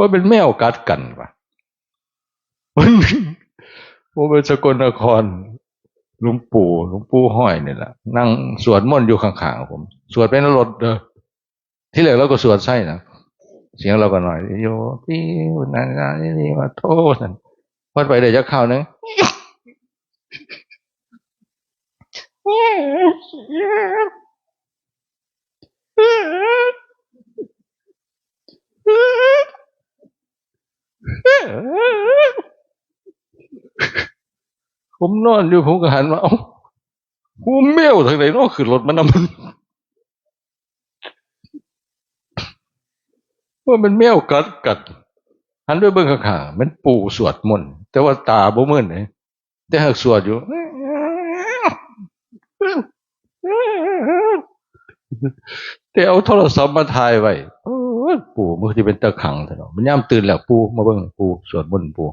ว่าเป็นแมวกัดกันปะว่าเป็นสกลนครหลุงปู่หลุงปู่ห้อยนี่แหละนั่งสวดมนต์อยู่ข้างๆผม สวดเป็นรถเด้อที่เหลือเราก็สวดไส้นะเสียงเราก็หน่อยโยพี่นันนี่นี่มาโทษนั่นพอดไปเดี๋ยวจะเข้านึง ผมนอนอยู่ผมก็หันมาเอ้ากูเมี่ยวทางไหนเนาะขึ้นรถมันนำมันว่ามันเมี่ยวกัดกัดหันด้วยเบื้องข้างมันปู่สวดมนต์แต่ว่าตาบ่มื่นเลยแต่หากสวดอยู่แต่เอาโทรศัพท์มาถ่ายไว้ปู่มันจะเป็นตะขังแต่เนาะมันย่ำตื่นแล้วปู่มาเบิ่งปู่สวดมนต์ปู่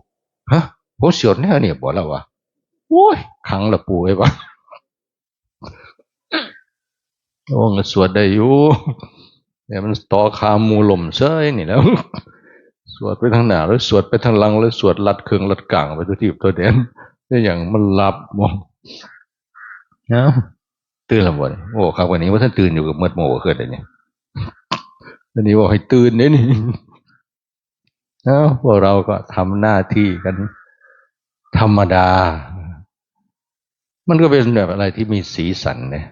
ฮะผมสวดแน่เนี่ยบอกแล้ววะ โอ้ยขังละปู่ไอ้บ้าโอ้งสวดได้อยู่แต่มันต่อคามูลมเซ้ยนี่แล้ว สวดไปทางหน้าแล้วสวดไปทางหลังแล้วสวดลัดเครื่องลัดกลางไปตัวที่ตัวเด่นนี่อย่างมันหลับมองนะตื่นแล้วบ่เนี่ยโอ้ครับวันนี้ว่าท่านตื่นอยู่กับเมื่อโมเกิดอะไรเนี่ยอันนี้บอกให้ตื่นเนี่ยนี่นะพวกเราก็ทำหน้าที่กัน ธรรมดา มันก็เป็นแบบอะไรที่มีสีสันเนี่ย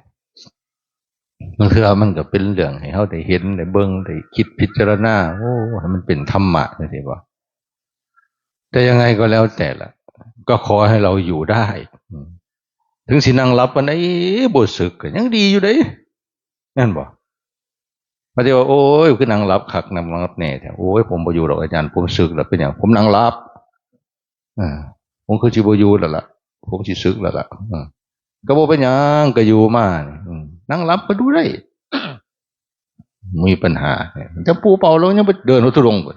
บางทีมันก็เป็นเรื่องให้เขาได้เห็นได้เบิ่งได้คิดพิจารณาโอ้ให้มันเป็นธรรมะนี่สิว่าแต่ยังไงก็แล้วแต่ละก็ขอให้เราอยู่ได้ ถึงสินั่งรับวันไหนบทสึกยังดีอยู่เด้นั่นบ่พอดีว่าโอ้ยคือนั่งรับขักนั่งรับแน่แต่โอ้ยผมบอยู่หรอกอาจารย์ผมสึกแล้วเป็นอย่างผมนั่งรับอ่าผมคือจิบอยู่แล้วล่ะผมสิสึกแล้วล่ะอ่า ก็บ่เป็นย่งก็อยู่มานั่งรับก็ดูได้ มีปัญหาจะปูเป่าลงยังไปเดินรถทุรงไป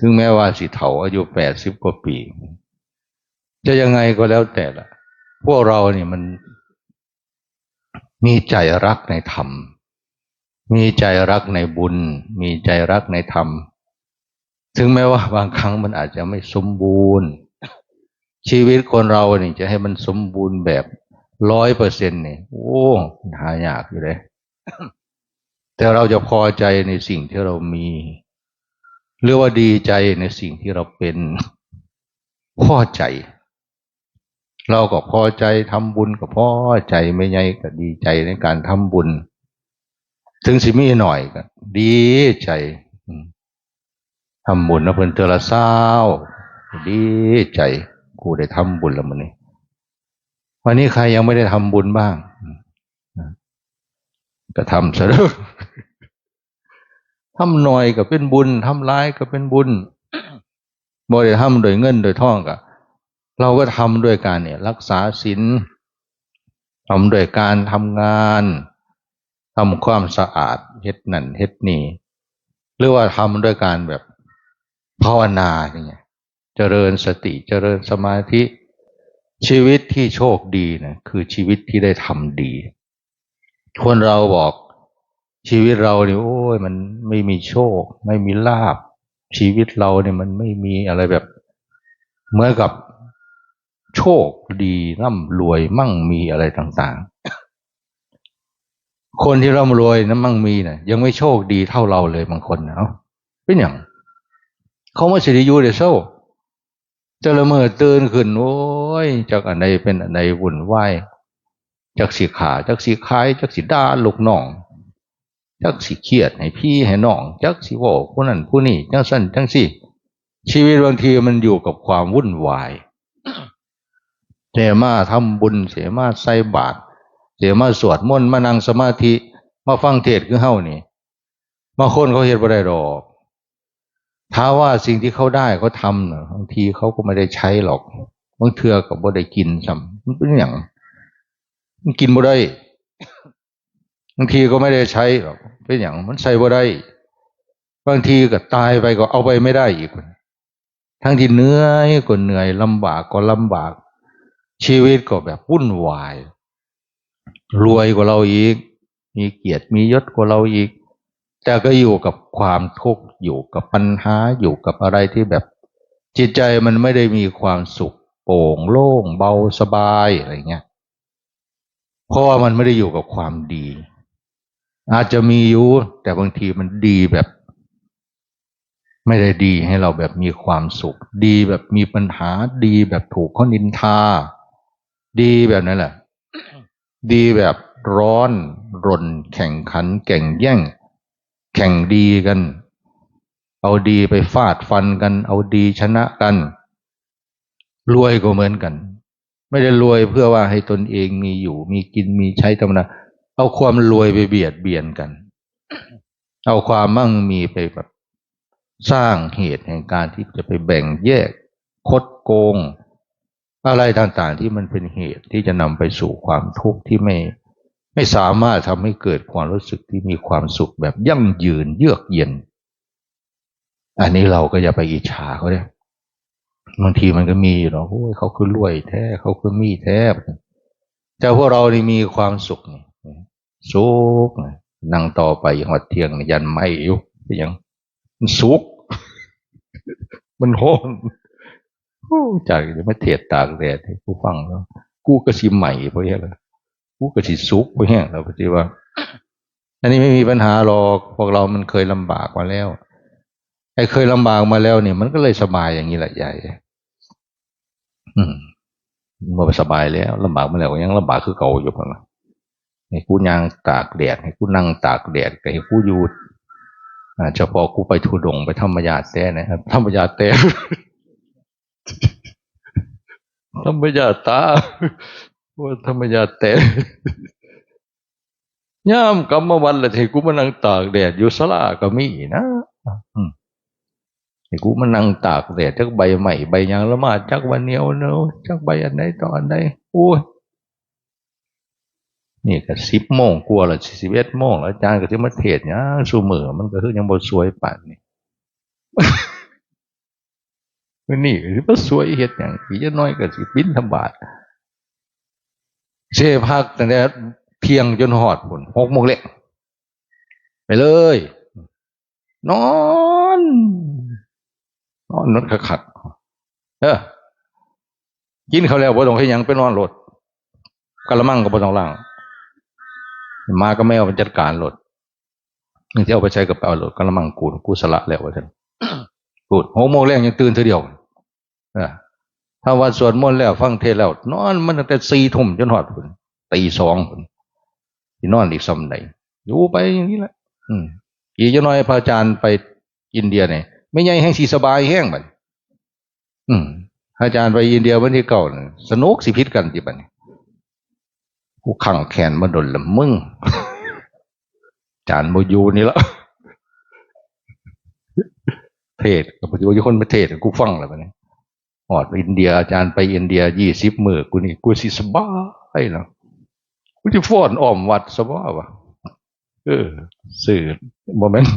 ถึงแม้ว่าสิเถาอายุแปดสิบกว่าปี จะยังไงก็แล้วแต่ละพวกเราเนี่ยมันมีใจรักในธรรม มีใจรักในบุญ มีใจรักในธรรม ถึงแม้ว่าบางครั้งมันอาจจะไม่สมบูรณ์ ชีวิตคนเราเนี่ยจะให้มันสมบูรณ์แบบร้อยเปอร์เซ็นต์เนี่ยโอ้หายากอยู่เลยแต่เราจะพอใจในสิ่งที่เรามีหรือว่าดีใจในสิ่งที่เราเป็นพอใจ เราก็พอใจทำบุญก็พอใจไม่ใหญ่ก็ดีใจในการทำบุญ ถึงสิมีหน่อยก็ดีใจทำบุญนะเพื่อนเตละเศร้าดีใจ กูได้ทำบุญแล้วมันนี่วันนี้ใครยังไม่ได้ทำบุญบ้างก็ทำซะแล้วทำหน่อยก็เป็นบุญทำร้ายก็เป็นบุญบ่ได้ทำโดยเงินโดยท่องก็เราก็ทำด้วยการเนี่ย รักษาศีลทำด้วยการทำงานทำความสะอาดเฮ็ดนั่นเฮ็ดนี่หรือว่าทำด้วยการแบบภาวนาอย่างเงี้ย เจริญสติเจริญสมาธิ ชีวิตที่โชคดีนะคือชีวิตที่ได้ทำดี คนเราบอกชีวิตเราเนี่ยโอ้ยมันไม่มีโชค ไม่มีลาบ ชีวิตเราเนี่ยมันไม่มีอะไรแบบเหมือนกับโชคดีร่ำรวยมั่งมีอะไรต่างๆ คนที่ร่ำรวยนะมั่งมีนะยังไม่โชคดีเท่าเราเลยบางคนนะเป็นอย่างเขาไม่สิริยูเดโซ จะละเมอตื่นขึ้นโอ้ยจากอันใดเป็นอันใดวุ่นวายจากสีขาจากสีขายจากสีด่าลูกน้องจากสีเครียดให้พี่ให้น้องจากสีโวผู้นั้นผู้นี้จังสั้นจังสี่ ชีวิตบางทีมันอยู่กับความวุ่นวายเสียมาทำบุญเสียมาใส่บาตรเสียมาสวดมนต์มานั่งสมาธิ มาฟังเทศคือเฮ้านี่มาคนเขาเห็นบ่ได้หรอก ถ้าว่าสิ่งที่เขาได้เขาทำเนบางทีเขาก็ไม่ได้ใช้หรอกบางเทือกับบ่ได้กินซ้ำมันเป็นอย่างมันกินบ่ได้บางทีก็ไม่ได้ใช้หรอกเป็นอย่างมันใส่บ่ได้บางทีก็ตายไปก็เอาไปไม่ได้อีกทั้งที่เหนื่อยก็เหนื่อยลำบากก็ลำบาก ชีวิตก็แบบวุ่นวาย รวยกว่าเราอีก มีเกียรติมียศกว่าเราอีก แต่ก็อยู่กับความทุกข์อยู่กับปัญหาอยู่กับอะไรที่แบบ จิตใจมันไม่ได้มีความสุข โปร่งโล่งเบาสบายอะไรเงี้ยเพราะว่ามันไม่ได้อยู่กับความดี อาจจะมีอยู่แต่บางทีมันดีแบบ ไม่ได้ดีให้เราแบบมีความสุข ดีแบบมีปัญหาดีแบบถูกเขานินทา ดีแบบนั้นแหละ ดีแบบร้อนรนแข่งขันแก่งแย่ง แข่งดีกัน เอาดีไปฟาดฟันกัน เอาดีชนะกัน รวยก็เหมือนกัน ไม่ได้รวยเพื่อว่าให้ตนเองมีอยู่ มีกินมีใช้ธรรมดาเอาความรวยไปเบียดเบียนกัน เอาความมั่งมีไปแบบสร้างเหตุแห่งการที่จะไปแบ่งแยก คดโกง อะไรต่างๆที่มันเป็นเหตุที่จะนำไปสู่ความทุกข์ที่ไม่ ไม่สามารถทำให้เกิดความรู้สึกที่มีความสุขแบบยั่งยืนเยือกเย็น อันนี้เราก็อย่าไปอิจฉาเขาเนี่ยบางทีมันก็มีเนาะโอ้ยเขาคือรวยแท้เขาคือมีแท้แต่พวกเรานี่มีความสุขนี่สุขนั่งต่อไปหอดเที่ยงยันไม่อยู่ยังมันสุกมันโหนจากจะมาเทศตากแดดให้ผู้ฟังแล้วกูก็สิใหม่เพราะอะไร กูก็สิสุกเพราะแห้งเราก็จะว่า อันนี้ไม่มีปัญหาหรอกพวกเรามันเคยลำบากมาแล้วไอ้เคยลำบากมาแล้วเนี่ย มันก็เลยสบายอย่างนี้แหละใหญ่อืมมันสบายแล้วลำบากมาแล้วยังลำบากคือเก่าอยู่พังให้กูยางตากแดดให้กูนั่งตากแดดให้กูอยู่เฉพาะกูไปทุดงไปธรรมยาแต่นะครับธรรมยาแต่ธรรมยาตา ว่าธรรมยาแต่ย่ามกรรมวันละที่กูมานั่งตากแดดอยู่สลาก็มีนะให้กูมานั่งตากแดดจักใบใหม่ใบยางละมาจักวันเหนียวเนาะจักใบอันไหนตอนไหนโอ้ยนี่ก็สิบโมงกลัวละสิบเอ็ดโมงอาจารย์ก็จะมาเทศเนี่ยสูมือมันก็คือยังบ่สวยป่านนี่มันนี่ก็บ่สวยเฮ็ดอย่างพี่จะน้อยก็สิบินธบาต เชพักตั้งแต่เที่ยงจนหอดผลหกโมงเละไปเลย นอน นอนนอนขัดเออกินเขาแล้วบ่ต้องให้ยังไปนอนรถกะละมังก็บ่ต้องล่างมาก็ไม่เอาไปจัดการรถนึงที่เอาไปใช้กับเอารถกระมังกูกูสละแล้วว่าท่านกูดหกโมงแรกยังตื่นเธอเดียว ถ้าวันสวดมนต์แล้วฟังเทศแล้วนอนมันตั้งแต่สี่ทุ่มจนหอดผุนตีสองผุนที่นอนอีกสำไหนอยู่ไปอย่างนี้แหละอืมอีกจะน้อยพระอาจารย์ไปอินเดียเนี่ยไม่ใหญ่แห้งสีสบายแห้งบันอืมอาจารย์ไปอินเดียวันที่เก่าสนุกสิพิษกันจีบันกูขังแขนมาดนละมึงจานโมยูนี่ละเทศกับปัจจุบันคนมาเทศกูฟังแล้วไปเนี่ย อดอินเดียอาจารย์ไปอินเดียยี่สิบมือกูนี่กูสิสบายเนาะกูจะฟ้อนอ้อมวัดสบายวะเออสื่อโมเมนต์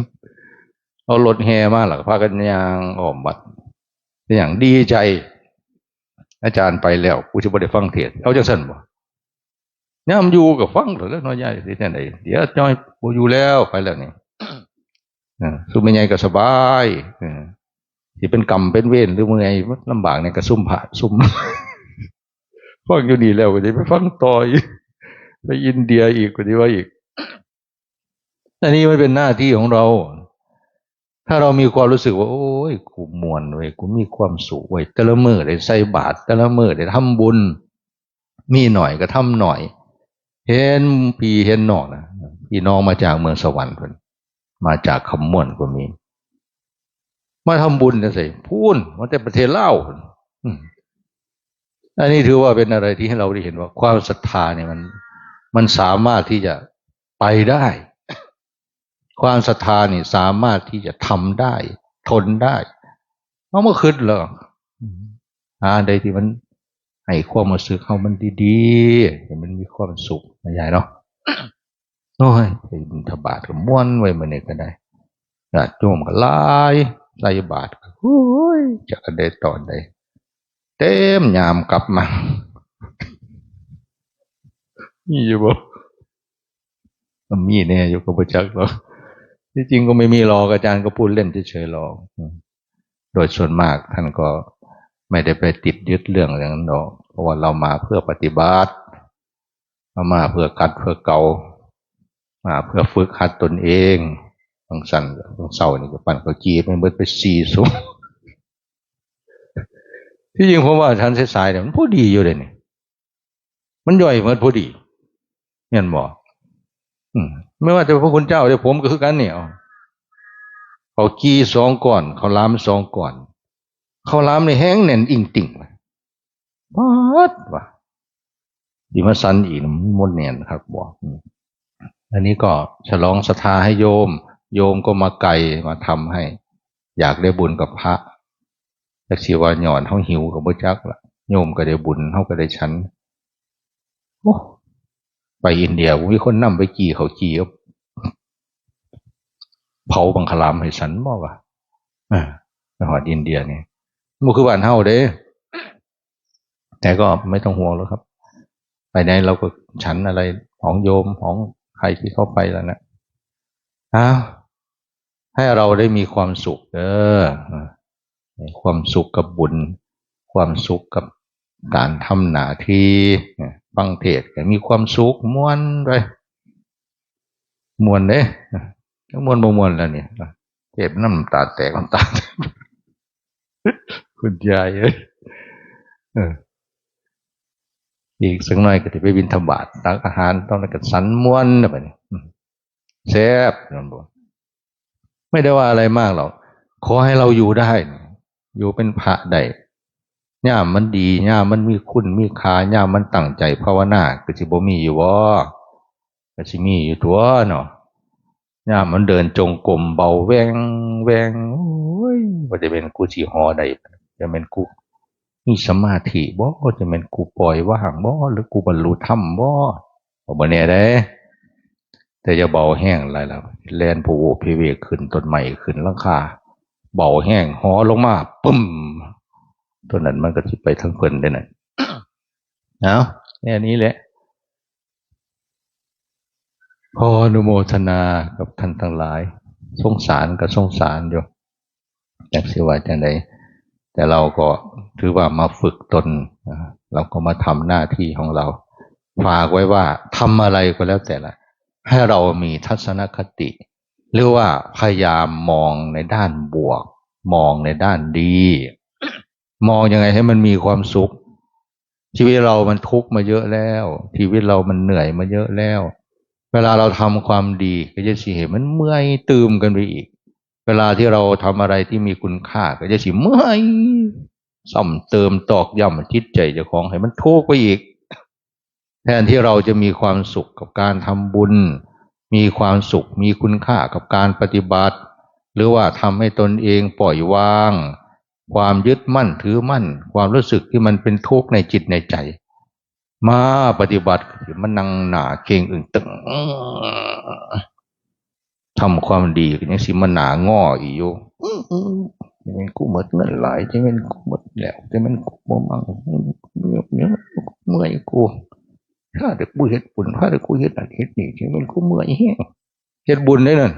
เอารถแห่มาหลักพากันยางอ้อมวัดอย่างดีใจ อาจารย์ไปแล้วกูจะไม่ได้ฟังเทศเอาจังสันบ่ย่ามอยู่กับฟังแล้วน้อยใหญ่ที่ไหนเดี๋ยวจอยบูอยู่แล้วไปแล้วนี่สุไม่ใหญ่ก็สบาย ที่เป็นกรรมเป็นเวรหรือมื่อไงลำบากเนี่ยก็ซุ่มผ่าซุ่มฟังอยู่ดีแล้วก็จะไปฟังต่ออีกไปอินเดียอีกก็จะว่าอีกอันนี้มันเป็นหน้าที่ของเรา ถ้าเรามีความรู้สึกว่า โอ้ยกูมวนเว้ยกูมีความสุขเว้ยแต่ละมือได้ใส่บาตรแต่ละมือได้ทำบุญ มีหน่อยก็ทำหน่อย เห็นพี่เห็นน้องนะพี่น้องมาจากเมืองสวรรค์เพิ่นมาจากคำม่วนก็มี มาทำบุญจะสิพูนมาแต่ประเทศเล่าอันนี้ถือว่าเป็นอะไรที่ให้เราได้เห็นว่า ความศรัทธาเนี่ยมัน มันสามารถที่จะไปได้ ความศรัทธานี่สามารถที่จะทำได้ ทนได้เอามาขึ้นหรออ่าใดที่มันให้ความรู้สึกเขามันดีๆให้มันมีความสุขนะยายเนาะโอ้ยไปบินทบาทก็ม้วนไว้มาเนี่ยก็ได้ญาติโยมก็ลาย ใส่บาทโอ้ยจะได้ตอนใดเต็มยามกลับมามีอยู่บ่มีเนี่ยอยู่กับประจักษ์หรอกที่จริงก็ไม่มีหรอกอาจารย์ก็พูดเล่นเฉยๆหรอกโดยส่วนมากท่านก็ไม่ได้ไปติดยึดเรื่องอย่างนั้นหรอกเพราะว่าเรามาเพื่อปฏิบัติเรามาเพื่อกัดเพื่อเกามาเพื่อฝึกหัดตนเอง บางสั่นบางเศร้านี่ก็ปั่นก็จีไปเบิดไปซีสูงที่จริงผมว่าทันเสสายเนี่ยมันผู้ดีอยู่เลยนี่มันย่อยเหมือนผู้ดีเงี้ยบอกอมไม่ว่าจะพระคุณเจ้าเดี๋ยวผมก็คือกันเนี่ยเอาเขากีสองก่อน เขาล้ามสองก่อน เขาล้ามในแห้งเน่นอิงติ่งเลยปัดว่ะดีมาสันอีกมันมดเนียนครับบอกอันนี้ก็ฉลองศรัทธาให้โยม โยมก็มาไกลมาทำให้ อยากได้บุญกับพระจากชีวาหย่อนเขาหิวกับบ่จักละโยมก็ได้บุญเขาก็ได้ชั้นโอ้ไปอินเดียมีคนนำไปกี่เขากี่เอาเผาบังคลามให้สันบอกว่าอ่าหอดอินเดียนี่มันคือบ้านเฮาเด้แต่ก็ไม่ต้องห่วงแล้วครับ ไปไหนเราก็ฉันอะไรของโยมของใครที่เข้าไปแล้วนะอ้าว ให้เราได้มีความสุขเออความสุขกับบุญ ความสุขกับการทำหนาที่ฟังเทศมีความสุขม่วนไปม่วนเด้ม่วนบ่ม่วนแล้วเนี่ยเจ็บน้ำตาแตกน้ำตาคุณยายเอ้ยเอออีกสักหน่อยก็จะไปบินธบาตตักอาหารต้องนักสันม้วนนะไปนี่แซ่บนั่นบอก ไม่ได้ว่าอะไรมากหรอกขอให้เราอยู่ได้ อยู่เป็นพระได้ย่ามมันดีย่ามมันมีคุณมีค่าย่ามมันตั้งใจภาวนาก็สิบ่มีอยู่วะก็สิมีอยู่ตัวเนาะย่ามมันเดินจงกรมเบาแวงแวงโอ้ยว่าจะเป็นกูสีหอใดจะเป็นกูมีสมาธิบ่จะเป็นกูปล่อยว่างบ่หรือกูบรรลุธรรมบ่บ่เนี่ยได้ แต่จะเบาแห้งอะไรแล้วแลนผูเพเวกขึ้นต้นใหม่ขึ้นลังคาเบาแห้งหอลงมาปึ้มตัวนั้นมันก็จะไปทั้งเพิ่นได้หน่อยเอาแค่นี้แหละ พออนุโมทนากับท่านทั้งหลายสงสารกับสงสารอยู่จากสิว่าจังใดแต่เราก็ถือว่ามาฝึกตน เราก็มาทำหน้าที่ของเรา ฝากไว้ว่าทำอะไรก็แล้วแต่ละ ให้เรามีทัศนคติ หรือว่าพยายามมองในด้านบวก มองในด้านดี มองยังไงให้มันมีความสุข ชีวิตเรามันทุกข์มาเยอะแล้ว ชีวิตเรามันเหนื่อยมาเยอะแล้ว เวลาเราทำความดีก็จะสิเห็นมันเมื่อยตืมกันไปอีก เวลาที่เราทำอะไรที่มีคุณค่าก็จะสิเมื่อยซ่อมเติมตอกย้ำจิตใจเจ้าของให้มันทุกข์ไปอีก แทนที่เราจะมีความสุขกับการทำบุญ มีความสุขมีคุณค่ากับการปฏิบัติ หรือว่าทำให้ตนเองปล่อยวาง ความยึดมั่นถือมั่น ความรู้สึกที่มันเป็นทุกข์ในจิตในใจ มาปฏิบัติมันนั่งหนาเก่งอึ่งตึงทำความดีก็ยังสิมันหนาง้ออีอยู่จะเป็นกูหมดเงินหลายจะเป็นกูหมดแล้วจะเป็นกูบ่มังเมื่อยเมื่อยกู ถ้าเด็กกูเฮ็ดบุญถ้าเด็กกูเฮ็ดอันเฮ็ดนี่จะเป็นกูเมื่อยแห้งเฮ็ดบุญได้นั่น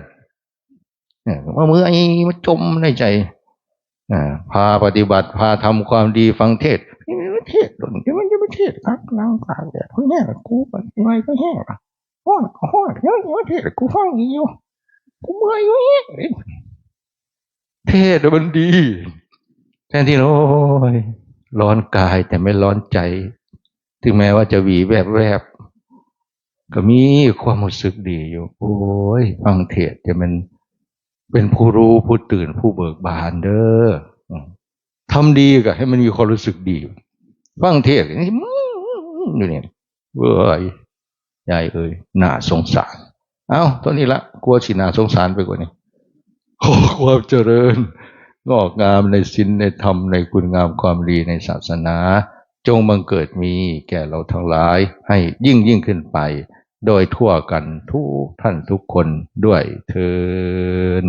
เนี่าเมื่อยมาจมในใจอพาปฏิบัติพาทำความดีฟังเทศไม่เทศหรอกจะมันจะไม่เทศนักนั่งตากแดดเขาแห้งกูมันไม่ก็แห้งห้อนก็ห้อนเยอะเทศกูฟังอยู่กูเมื่อยอยู่แห้งเทศมันดี แทนที่โอ้ยร้อนกายแต่ไม่ร้อนใจ ถึงแม้ว่าจะหวีแวบแวบก็มีความรู้สึกดีอยู่ โอ้ยฟังเทศจะมันเป็นผู้รู้ผู้ตื่นผู้เบิกบานเด้อทำดีก็ให้มันมีความรู้สึกดี ฟังเทศนี่อยู่เนี่ยเว้ยยายเอ้ยน่าสงสาร เอ้าตอนนี้ละกลัวสินาสงสารไปกว่านี้ขอความเจริญ งอกงามในศีลในธรรมในคุณงามความดีในศาสนา จงบังเกิดมีแก่เราทั้งหลายให้ยิ่งยิ่งขึ้นไป โดยทั่วกันทุกท่านทุกคนด้วยเทิน